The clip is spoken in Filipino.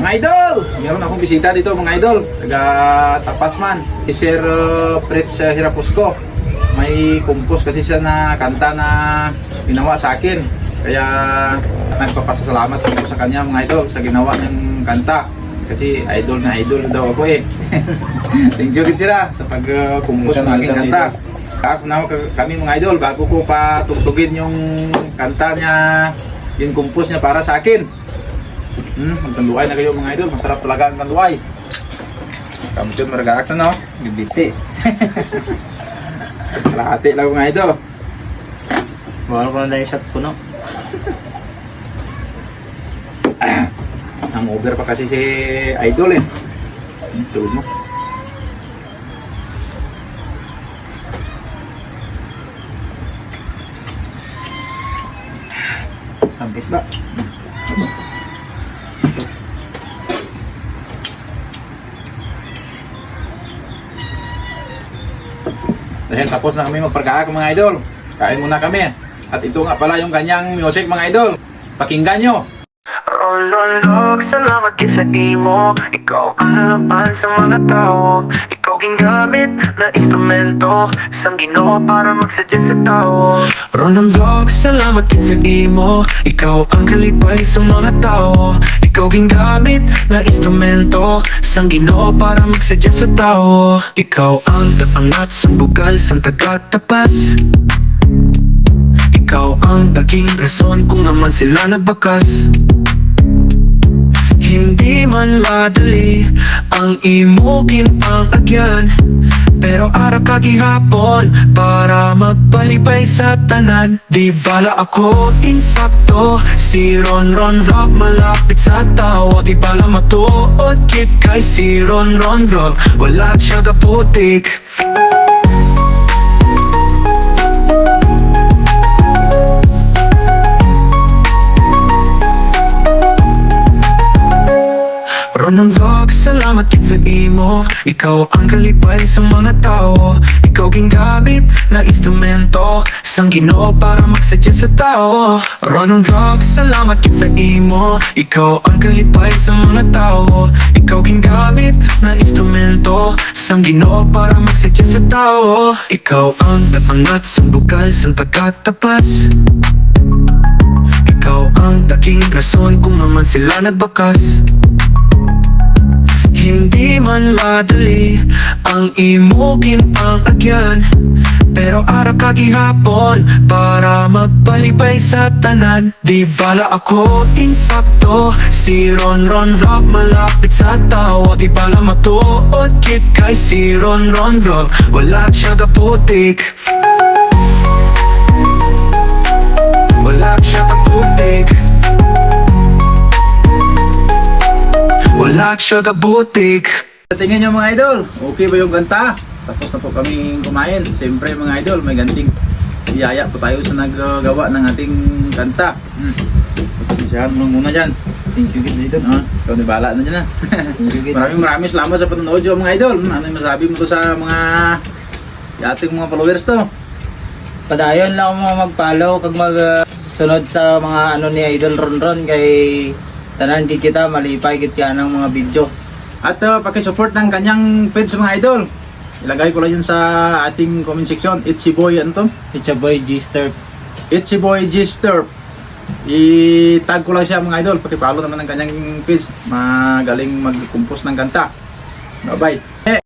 Mga idol! Meron akong bisita dito mga idol. Taga Tapasman. Si Sir uh, Fritz uh, Hirapusco. May compose kasi siya na kanta na ginawa sa akin. Kaya nagpapasalamat ako sa kanya mga idol sa ginawa niyang kanta. Kasi idol na idol daw ako eh. Thank you sila sa pag-compose ng aking kanta. Ako na kami mga idol, bago ko pa tugtugin yung kanta niya, yung compose niya para sa akin. Hmm, magtanduay na kayo mga idol. Masarap talaga ang tanduay. Kamu dyan maragaak na no? Bibiti. Sarahati lang mga idol. Bawal ko na dahil shot puno. Ang over pa kasi si idol eh. Tulog mo. Ambis ba? Dahil tapos na kami magpargaak mga idol. Kain muna kami. At ito nga pala yung kanyang music mga idol. Pakinggan nyo. Rololog, salamat din sa imo Ikaw ang halapan sa mga tao Ikaw gingamit na instrumento Sang ginoo para magsadya sa tao Rololog, salamat din sa imo. Ikaw ang kalipay sa mga tao. Ikaw gingamit na instrumento. Sang ginoo para magsadya sa tao. Ikaw ang tapangat sa bugal sa tagatapas. Ikaw ang taging rason kung naman sila nagbakas. Hindi man madali ang imukin ang agyan Pero ara ka gihapon para magpalipay sa tanan. Di bala ako insakto. Si Ron Ron Vlog malapit sa tao Di bala matuod kit kay si Ron Ron Vlog. Wala siya kaputik salamat sa imo. Ikaw ang kalipay sa mga tao. Ikaw gingamit na instrumento. Sang ginoo para magsadya sa tao. Ronang vlog, salamat kit sa imo. Ikaw ang kalipay sa mga tao. Ikaw gingamit na instrumento. Sang ginoo para magsadya sa tao. Ikaw ang tapangat sa bugal sa pagkatapas. Ikaw ang daking rason kung naman sila nagbakas hindi man madali ang imukin ang agyan Pero ara ka gihapon para magpalipay sa tanan. Di bala ako insakto. Si Ron Ron Vlog malapit sa tao. Di bala matuod kit kay si Ron Ron Vlog. Wala siya kaputik Wala siya kabutik Tingnan nyo mga idol, okay ba yung ganta? Tapos na po kami kumain. Siyempre mga idol, may ganting iyaya po tayo sa naggawa ng ating kanta. Hmm. Pasensyahan mo lang muna dyan. Thank you guys idol. Ah, ikaw ni bala na dyan ha. maraming maraming salamat sa panonood yung mga idol. Hmm, Ano yung masabi mo to sa mga ating mga followers to? Padayon lang ako mga mag-follow kag mag uh, sunod sa mga ano ni Idol Ronron kay tanan di kita malipay kit ka ng mga video. At uh, pakisupport ng kanyang page mga idol. Ilagay ko lang yun sa ating comment section. It's si Boy, ano to? It's a boy G-Star. It's si Boy G-Sturp. I-tag ko lang siya mga idol. Pakipalo naman ng kanyang page. Magaling mag-compose ng kanta. Bye-bye.